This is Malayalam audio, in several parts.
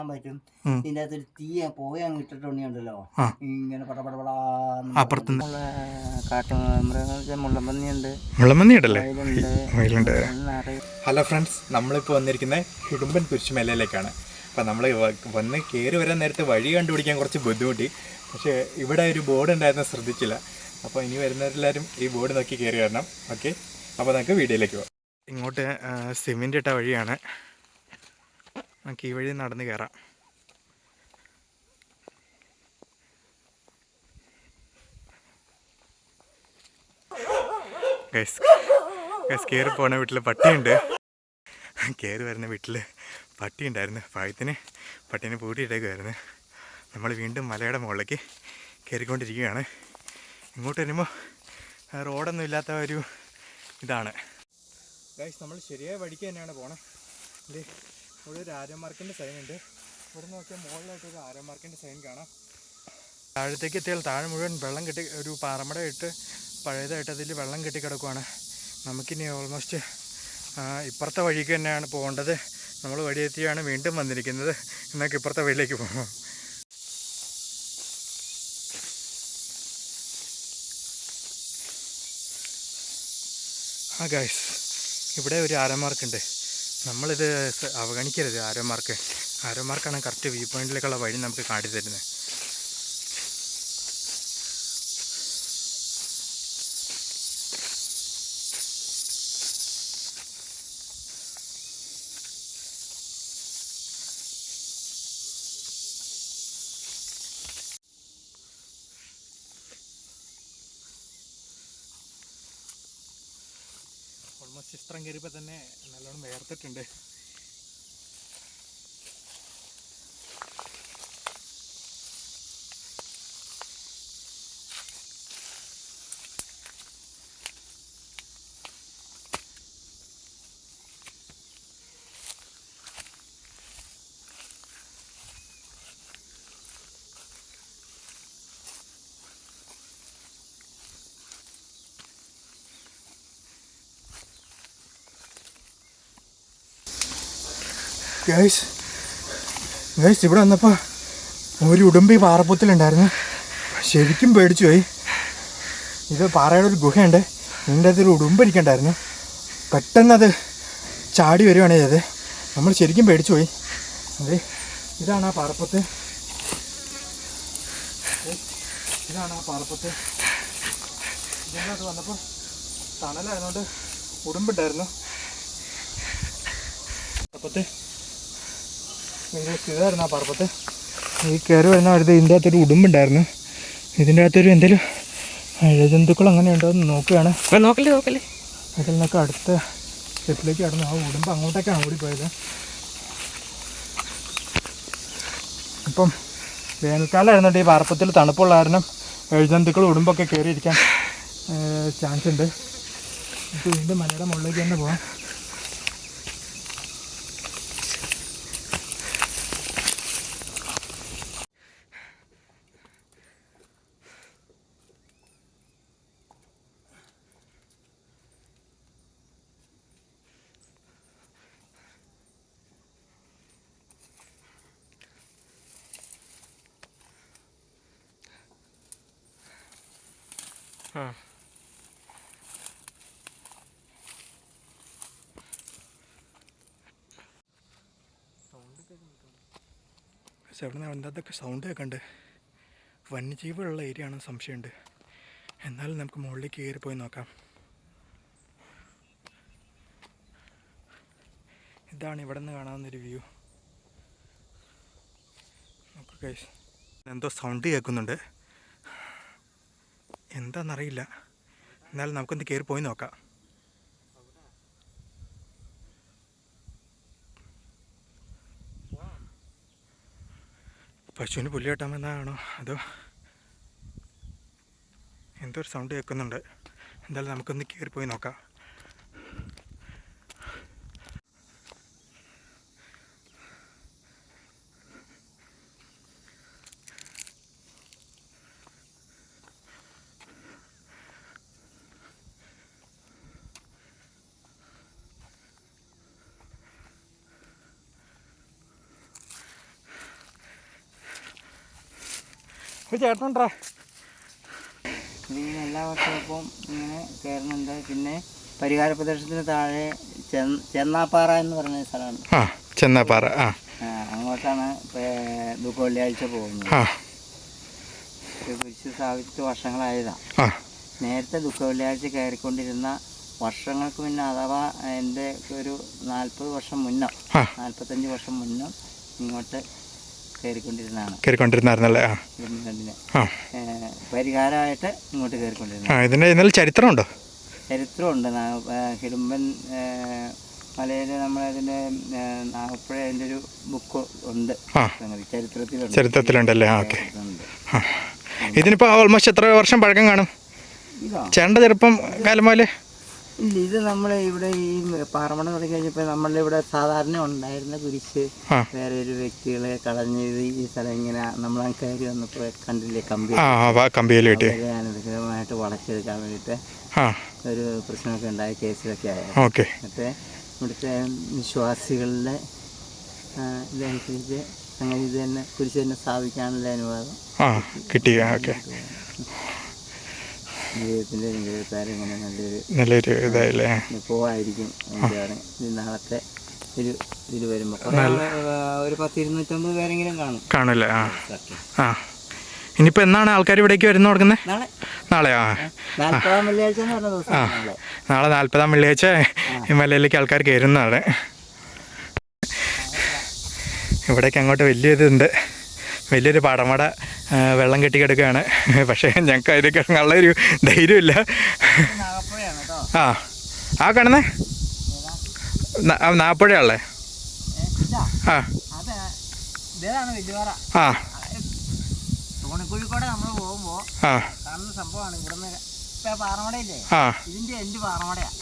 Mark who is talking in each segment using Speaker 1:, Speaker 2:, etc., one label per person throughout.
Speaker 1: കാണാൻ പറ്റും. ഇതിന്റെ അകത്ത് ഒരു തീ പുക അങ്ങ്
Speaker 2: ആ.
Speaker 1: ഇങ്ങനെ കാട്ടു മുള്ളമ്പന്നിയുണ്ട്
Speaker 2: ഹലോ ഫ്രണ്ട്സ് നമ്മളിപ്പോൾ വന്നിരിക്കുന്നത് കുടുംബൻ കുരിശുമലയിലേക്കാണ്. അപ്പോൾ നമ്മൾ വന്ന് കയറി വരാൻ നേരത്തെ വഴി കണ്ടുപിടിക്കാൻ കുറച്ച് ബുദ്ധിമുട്ടി. പക്ഷേ ഇവിടെ ഒരു ബോർഡ് ഉണ്ടായിരുന്ന ശ്രദ്ധിച്ചില്ല. അപ്പോൾ ഇനി വരുന്നവരെല്ലാവരും ഈ ബോർഡ് നോക്കി കയറി വരണം. ഓക്കെ? അപ്പോൾ നമുക്ക് വീഡിയോയിലേക്ക് പോകാം ഇങ്ങോട്ട് സിമെന്റ് ഇട്ട വഴിയാണ്. നമുക്ക് ഈ വഴി നടന്ന് കയറാം. ഗൈസ് കയറി പോണ വീട്ടിൽ പട്ടിയുണ്ട്. കയറി വരുന്ന വീട്ടിൽ പട്ടി ഉണ്ടായിരുന്നു പായത്തിന് പട്ടീനെ പൂട്ടിയിട്ടേക്കുമായിരുന്നു നമ്മൾ വീണ്ടും മലയുടെ മുകളിലേക്ക് കയറിക്കൊണ്ടിരിക്കുകയാണ് ഇങ്ങോട്ട് വരുമ്പോൾ റോഡൊന്നും ഇല്ലാത്ത ഒരു ഇതാണ്. ഗൈസ് നമ്മൾ ശരിയായ വഴിക്ക് തന്നെയാണ് പോണേ. ഇവിടെ ഒരു ആരോമാർക്കിന്റെ സൈൻ ഉണ്ട്. ഇവിടെ നോക്കിയാൽ മുകളിലായിട്ട് ഒരു ആരോമാർക്കിന്റെ സൈൻ കാണാം. താഴത്തേക്ക് എത്തിയാൽ താഴെ മുഴുവൻ വെള്ളം കെട്ടി ഒരു പാറമട ഇട്ട് പഴയതായിട്ട് അതിൽ വെള്ളം കെട്ടി കിടക്കുവാണ്. നമുക്കിനി ഓൾമോസ്റ്റ് ഇപ്പുറത്തെ വഴിക്ക് തന്നെയാണ് പോകേണ്ടത്. നമ്മൾ വഴിയെത്തിയാണ് വീണ്ടും വന്നിരിക്കുന്നത്. എന്നൊക്കെ ഇപ്പുറത്തെ വഴിയിലേക്ക് പോകാം. ആ ഗൈസ് ഇവിടെ ഒരു ആരോമാർക്കുണ്ട് നമ്മളിത് അവഗണിക്കരുത് ആരോമാർക്ക്. ആരോമാർക്കാണ് കറക്റ്റ് വ്യൂ പോയിന്റിലേക്കുള്ള വഴി നമുക്ക് കാട്ടി കാട്ടിത്തരുന്നത് ചിത്രം കയറിയപ്പോൾ തന്നെ നല്ലോണം വേർത്തിട്ടുണ്ട് ഗൈസ് ഗൈസ് ഇവിടെ വന്നപ്പോൾ ഒരു ഉടുമ്പി പാറപ്പുത്തിലുണ്ടായിരുന്നു. ശരിക്കും പേടിച്ചു പോയി. ഇത് പാറയുടെ ഒരു ഗുഹയുണ്ട്. ഇതിന്റെ അകത്ത് ഉടുമ്പിരിക്കണ്ടായിരുന്നു ഉടുമ്പ് ഇരിക്കണ്ടായിരുന്നു. പെട്ടെന്ന് അത് ചാടി വരുവാണ് ചെയ്തത്. നമ്മൾ ശരിക്കും പേടിച്ചു പോയി. അതെ ഇതാണ് ആ പാറപ്പുത്ത്. ഇതാണ് ആ പാറപ്പുത്ത്. ഇതിന്റെ അത് വന്നപ്പോൾ തണലായതുകൊണ്ട് ഉടുമ്പുണ്ടായിരുന്നു പാറപ്പത്ത്. ഇത് ഇതായിരുന്നു ആ പറപ്പത്ത് ഈ കയറി വരുന്ന അടുത്ത് ഇതിന്റെ അകത്തൊരു ഉടുമ്പുണ്ടായിരുന്നു. ഇതിന്റെ അകത്തൊരു എന്തെങ്കിലും ഇഴജന്തുക്കൾ അങ്ങനെ ഉണ്ടോ എന്ന് നോക്കുകയാണ്.
Speaker 1: നോക്കല്ലേ നോക്കല്ലേ.
Speaker 2: അതിൽ നിന്നൊക്കെ അടുത്ത സ്റ്റെപ്പിലേക്ക് കടന്നു ആ ഉടുമ്പ് അങ്ങോട്ടേക്കാണ് ഓടിപ്പോയത്. ഇപ്പം വേനൽക്കാലമായിരുന്നുണ്ട് ഈ പാർപ്പത്തിൽ തണുപ്പുള്ള കാരണം എഴുജന്തുക്കൾ ഉടുമ്പൊക്കെ കയറിയിരിക്കാൻ ചാൻസ് ഉണ്ട് ഇപ്പോൾ വീണ്ടും മലയുടെ മുകളിലേക്ക് തന്നെ പോകാം പക്ഷെ അവിടെ നിന്ന് സൗണ്ട് കേൾക്കണ്ട്. വന്യജീവികളുള്ള ഏരിയ ആണെന്ന് സംശയമുണ്ട്. എന്നാലും നമുക്ക് മുകളിലേക്ക് കയറി പോയി നോക്കാം. ഇതാണ് ഇവിടെ നിന്ന് കാണാവുന്നൊരു വ്യൂ നോക്കൂ ഗൈസ് എന്തോ സൗണ്ട് കേൾക്കുന്നുണ്ട്. എന്താണെന്നറിയില്ല എന്നാലും നമുക്കൊന്ന് കയറി പോയി നോക്കാം. പശുവിന് പുല്ല് കെട്ടാൻ വന്നതാണോ അതോ എന്തോ ഒരു സൗണ്ട് കേൾക്കുന്നുണ്ട്. എന്തായാലും നമുക്കൊന്ന് കയറിപ്പോയി പോയി നോക്കാം. ചേട്ടനുണ്ടാ?
Speaker 1: ഇതിങ്ങനെ എല്ലാ വർഷവും ഇങ്ങനെ കയറുന്നുണ്ട്. പിന്നെ പരിഹാര പ്രദേശത്തിന് താഴെ ചെന്ന- ചെന്നാപ്പാറ എന്ന് പറഞ്ഞ സ്ഥലമാണ്
Speaker 2: ആ ചെന്നാപ്പാറ ആ.
Speaker 1: അങ്ങോട്ടാണ് വെള്ളിയാഴ്ച പോകുന്നത്. കുരിശ് സ്ഥാപിച്ചിട്ട് വർഷങ്ങളായതാണ്
Speaker 2: ആ.
Speaker 1: നേരത്തെ ദുഃഖ വെള്ളിയാഴ്ച കയറിക്കൊണ്ടിരുന്ന വർഷങ്ങൾക്ക് മുന്നേ അഥവാ എന്റെ ഒരു നാൽപ്പത് വർഷം മുന്നോ. നാൽപ്പത്തഞ്ച് വർഷം മുന്നോ ഇങ്ങോട്ട് കയറിക്കൊണ്ടിരുന്നതാണ്.
Speaker 2: കയറിക്കൊണ്ടിരുന്നായിരുന്നല്ലേ? ആ. ആ.
Speaker 1: പരിഹാരമായിട്ട് ഇങ്ങോട്ട് കയറിക്കൊണ്ടിരുന്നത്
Speaker 2: ആ ഇതിന്റെ ഇന്നലെ ചരിത്രമുണ്ടോ?
Speaker 1: ചരിത്രമുണ്ട്. ഹിഡുമ്പൻ മലയിൽ നമ്മളതിന്റെ നാഗപ്പുഴ അതിന്റെ ഒരു ബുക്ക് ഉണ്ട്. ചരിത്രത്തിലുണ്ട്.
Speaker 2: ചരിത്രത്തിലുണ്ടല്ലേ? ഓക്കെ. ഇതിനിപ്പോ ഇതിനിപ്പോൾ ഓൾമോസ്റ്റ് എത്ര വർഷം പഴക്കം കാണും? ചേണ്ട ചെറുപ്പം കാലം പോലെ
Speaker 1: ഇല്ല ഇത് നമ്മൾ ഇവിടെ ഈ പാറമണ തുടങ്ങി കഴിഞ്ഞപ്പോൾ നമ്മളുടെ ഇവിടെ സാധാരണ ഉണ്ടായിരുന്ന കുരിശ് വേറെ ഒരു വ്യക്തികളെ കളഞ്ഞ് ഇത് ഈ സ്ഥലം ഇങ്ങനെ നമ്മൾ കയറി വന്നപ്പോൾ കണ്ടില്ലേ കമ്പി
Speaker 2: കമ്പിയിൽ
Speaker 1: അനധികൃതമായിട്ട് വളച്ചെടുക്കാൻ വേണ്ടിയിട്ട് ഒരു പ്രശ്നമൊക്കെ ഉണ്ടായ കേസിലൊക്കെ ആയത്
Speaker 2: ഓക്കെ.
Speaker 1: എന്നിട്ട് ഇവിടുത്തെ വിശ്വാസികളുടെ ഇതനുസരിച്ച് അങ്ങനെ ഇത് തന്നെ കുരിശ് തന്നെ സ്ഥാപിക്കാനുള്ള അനുവാദം
Speaker 2: കിട്ടി ഓക്കെ.
Speaker 1: ജീവിതത്തിന്റെ ജീവിതത്താരം ഇങ്ങനെ നല്ലൊരു
Speaker 2: നല്ലൊരു ഇതായില്ലേ?
Speaker 1: നാളത്തെ ഒരു ഇതിൽ വരുമ്പോൾ കുറേ ഒരു പത്ത് ഇരുന്നൂറ്റമ്പത് പേരെങ്കിലും കാണും.
Speaker 2: കാണൂല്ലേ? ആ. ആ. ഇനിയിപ്പോൾ എന്നാണ് ആൾക്കാർ ഇവിടേക്ക് വരുന്ന തുടങ്ങുന്നത്
Speaker 1: നാളെ.
Speaker 2: നാളെ ആ.
Speaker 1: നാൽപ്പതാം വെള്ളിയാഴ്ച എന്ന് നാളെ
Speaker 2: നാൽപ്പതാം വെള്ളിയാഴ്ച ഈ മലയിലേക്ക് ആൾക്കാർ കയറുന്നതാണ്. ഇവിടേക്ക് അങ്ങോട്ട് വലിയ ഇതുണ്ട് വലിയൊരു പടമട വെള്ളം കെട്ടി കിടക്കുകയാണ് പക്ഷേ ഞങ്ങൾക്ക് അതിലേക്ക് നല്ലൊരു ഒരു ധൈര്യമില്ല. ആ ആ കാണുന്നേ?
Speaker 1: നാപ്പുഴയാണല്ലേ
Speaker 2: ആ ആ.
Speaker 1: തോണിക്കുഴിക്കൂടെ നമ്മൾ കാണുന്ന സംഭവമാണ് ഇവിടുന്ന് പാറമടയില്ലേ? എന്റെ പാറമടയാണ്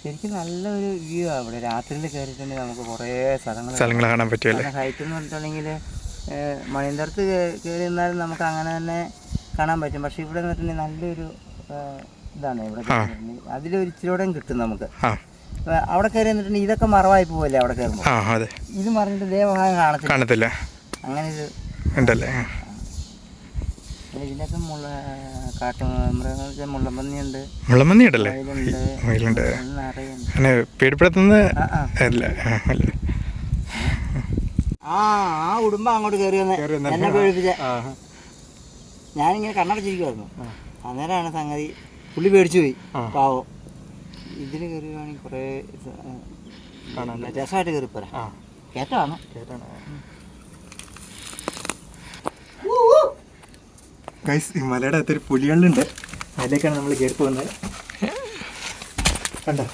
Speaker 1: ശരിക്കും നല്ലൊരു വ്യൂ ആണ് ഇവിടെ. രാത്രിയിൽ കയറിയിട്ടുണ്ടെങ്കിൽ നമുക്ക് കുറേ സ്ഥലങ്ങൾ
Speaker 2: സ്ഥലങ്ങൾ കാണാൻ പറ്റുമല്ലേ
Speaker 1: ഹൈറ്റ് എന്ന് പറഞ്ഞിട്ടുണ്ടെങ്കിൽ മണിയന്തരത്ത് കയറി നിന്നാലും നമുക്ക് അങ്ങനെ തന്നെ കാണാൻ പറ്റും. പക്ഷെ ഇവിടെ നിന്നിട്ടുണ്ടെങ്കിൽ നല്ലൊരു ഇതാണ് ഇവിടെ അതിലൊരു ഇച്ചിരിയോടെയും കിട്ടും നമുക്ക്. അവിടെ കയറി നിന്നിട്ടുണ്ടെങ്കിൽ ഇതൊക്കെ മറവായി പോവല്ലേ അവിടെ കയറുമ്പോൾ? ഇത് മറിഞ്ഞിട്ട് ദേവഭാഗം കാണത്തില്ല.
Speaker 2: കാണത്തില്ല.
Speaker 1: അങ്ങനെ ഒരു
Speaker 2: ഉണ്ടല്ലേ?
Speaker 1: ഇതിനൊക്കെ മുള്ള കാട്ടു മൃഗങ്ങൾ മുള്ളമ്പന്നിയുണ്ട്.
Speaker 2: മുള്ളമന്തി ഉണ്ടല്ലേ
Speaker 1: നിറയുണ്ട്.
Speaker 2: അല്ല അല്ല.
Speaker 1: ആ ആ കുടുംബം അങ്ങോട്ട് കയറി വന്ന്. എന്നെ പേടിപ്പിച്ച. ഞാനിങ്ങനെ കണ്ണടച്ചിരിക്കുമായിരുന്നു അന്നേരമാണ് സംഗതി. പുള്ളി പേടിച്ചു പോയി. പാവോ. ഇതിന് കയറുകയാണെങ്കിൽ കുറേ രസമായിട്ട് കയറി
Speaker 2: പോരാ
Speaker 1: കേട്ടാണ്
Speaker 2: കേട്ടാണ് ഗൈസ് ഈ മലയുടെ അകത്തൊരു പുലികളുണ്ട് അതിലേക്കാണ് നമ്മൾ കയറി പോകുന്നത്. കണ്ടോ?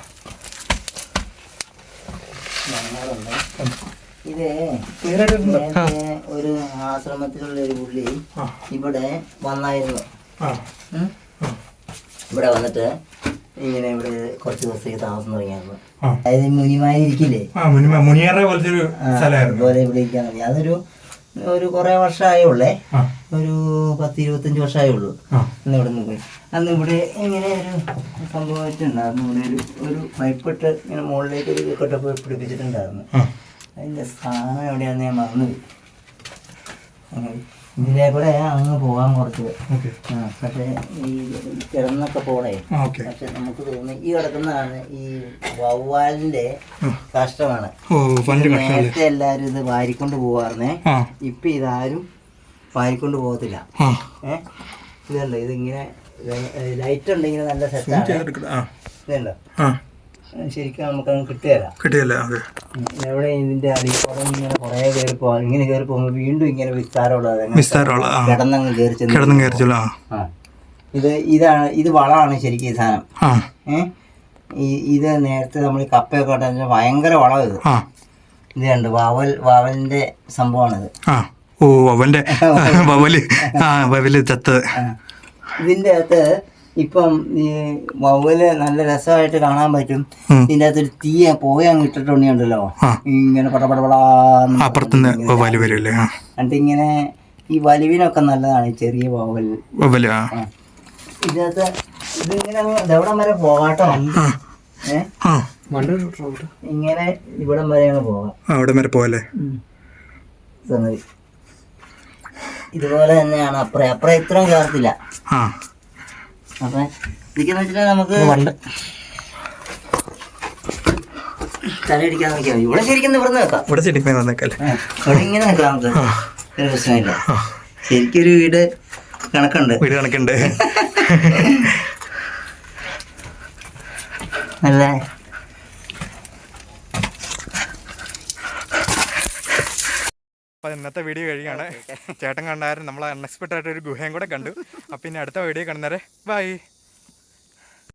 Speaker 1: ഇത് ഒരു ആശ്രമത്തിലുള്ള ഒരു പുള്ളി ഇവിടെ വന്നായിരുന്നു. ഇവിടെ വന്നിട്ട് ഇങ്ങനെ ഇവിടെ കുറച്ച് ദിവസത്തേക്ക് താമസം തുടങ്ങിയായിരുന്നു അതായത്
Speaker 2: മുനിമാരിക്കില്ലേ
Speaker 1: അതുപോലെ ഇവിടെ ഇരിക്കാൻ മതി അതൊരു ഒരു കുറേ വർഷമായേ ഉള്ളേ ഒരു പത്ത് ഇരുപത്തഞ്ച് വർഷമായേ ഉള്ളൂ അന്ന് ഇവിടെ നിന്ന് പോയി. അന്ന് ഇവിടെ ഇങ്ങനെ ഒരു സംഭവമായിട്ടുണ്ടായിരുന്നു. ഇവിടെ ഒരു ഒരു പൈപ്പിട്ട് ഇങ്ങനെ മുകളിലേക്ക് ഒരു കെട്ടപ്പ് പിടിപ്പിച്ചിട്ടുണ്ടായിരുന്നു. അതിന്റെ സ്ഥാനം എവിടെയാണെന്ന് ഞാൻ മറന്നുപോയി ഇതിലെ കൂടെ അങ്ങ് പോകാൻ കുറച്ച് ആ പക്ഷേ ഈ കിടന്നൊക്കെ പോണേ പക്ഷെ നമുക്ക് തോന്നുന്നു ഈ കിടക്കുന്നതാണ് ഈ വവ്വാലിന്റെ കഷ്ടമാണ്. നേരത്തെ എല്ലാരും ഇത് വാരിക്കൊണ്ട് പോവാറുന്നേ ഇപ്പൊ ഇതാരും വാരിക്കൊണ്ട് പോകത്തില്ല. ഏഹ് ഇതുണ്ട് ഇതിങ്ങനെ ലൈറ്റ് ഉണ്ടെങ്കിൽ നല്ല സെറ്റ്
Speaker 2: ചെയ്തെടുക്കട്ടെ. ആ.
Speaker 1: ഇതുണ്ടോ? ശരിക്കും നമുക്കത് കിട്ടുകയില്ല
Speaker 2: കിട്ടിയല്ല? അതെ.
Speaker 1: എവിടെ ഇതിന്റെ കൂടെ ഇങ്ങനെ കുറേ കയറി പോകാൻ ഇങ്ങനെ കയറി പോകുമ്പോൾ വീണ്ടും ഇങ്ങനെ വിസ്താരമുള്ളത്
Speaker 2: വിസ്താരമുള്ള ആ.
Speaker 1: കിടന്നങ്ങ് കയറി ചെന്ന്
Speaker 2: കിടന്നും കയറിച്ചല്ലോ ആ.
Speaker 1: ആ. ഇത് ഇതാണ് ഇത് വളമാണ് ശരിക്കും ഈ സാധനം.
Speaker 2: ആ.
Speaker 1: ഏ? ഈ ഇത് നേരത്തെ നമ്മൾ കപ്പയൊക്കെ ഇട്ടാൽ ഭയങ്കര വളം ഇത്.
Speaker 2: ആ.
Speaker 1: ഇത് കണ്ട്? വാവൽ വാവലിന്റെ സംഭവമാണിത്.
Speaker 2: ആ. ഓ അവന്റെ വവൽ ആ വവൽ ചത്തത്
Speaker 1: ഇതിന്റെ അകത്ത് ഇപ്പം ഈ വവ്വൽ നല്ല രസമായിട്ട് കാണാൻ പറ്റും. ഇതിന്റെ അകത്തൊരു ഒരു തീ പോയ അങ്ങ് ഇട്ടിട്ടുണ്ടെങ്കിലുണ്ടല്ലോ ഇങ്ങനെ പടപടപടാന്ന്
Speaker 2: അപ്പുറത്തുനിന്ന് വവൽ വരുമല്ലേ? ആ.
Speaker 1: എന്നിട്ട് ഇങ്ങനെ ഈ വലുവിനൊക്കെ നല്ലതാണ് ഈ ചെറിയ വവ്വൽ.
Speaker 2: വവൽ ആ.
Speaker 1: ആ. ഇതിനകത്ത് ഇതിങ്ങനെ ഇതെവിടം വരെ പോകാട്ടോ. ഇങ്ങനെ ഇവിടം വരെ പോകാം.
Speaker 2: അവിടെ വരെ പോകല്ലേ
Speaker 1: സംഗതി. ഇതുപോലെ തന്നെയാണ്. അപ്പുറം അപ്പുറം ഇത്രയും
Speaker 2: ചേർത്തില്ല
Speaker 1: അപ്പൊ ഇരിക്കുന്ന വെച്ചിട്ട് നമുക്ക്
Speaker 2: വണ്ട്.
Speaker 1: തലയിടിക്കാൻ നോക്കിയാൽ മതി. ഇവിടെ ശരിക്കും ഇവിടെ നിൽക്കാം
Speaker 2: ഇവിടെ വന്നേക്കല്ലേ
Speaker 1: ആ, ഇവിടെ ഇങ്ങനെ നിൽക്കാം നമുക്ക്. ഒരു പ്രശ്നമില്ല. ശരിക്കൊരു വീട് കണക്കുണ്ട്.
Speaker 2: വീട് കണക്കുണ്ട്.
Speaker 1: അല്ലേ?
Speaker 2: അപ്പോൾ ഇന്നത്തെ വീഡിയോ കഴിയാണ് ചേട്ടൻ കണ്ടായിരുന്നു നമ്മൾ അൺഎക്സ്പെക്റ്റഡ് ആയിട്ട് ഒരു ഗുഹയും കൂടെ കണ്ടു. അപ്പം ഇനി അടുത്ത വീഡിയോ കാണുന്നേരെ ബൈ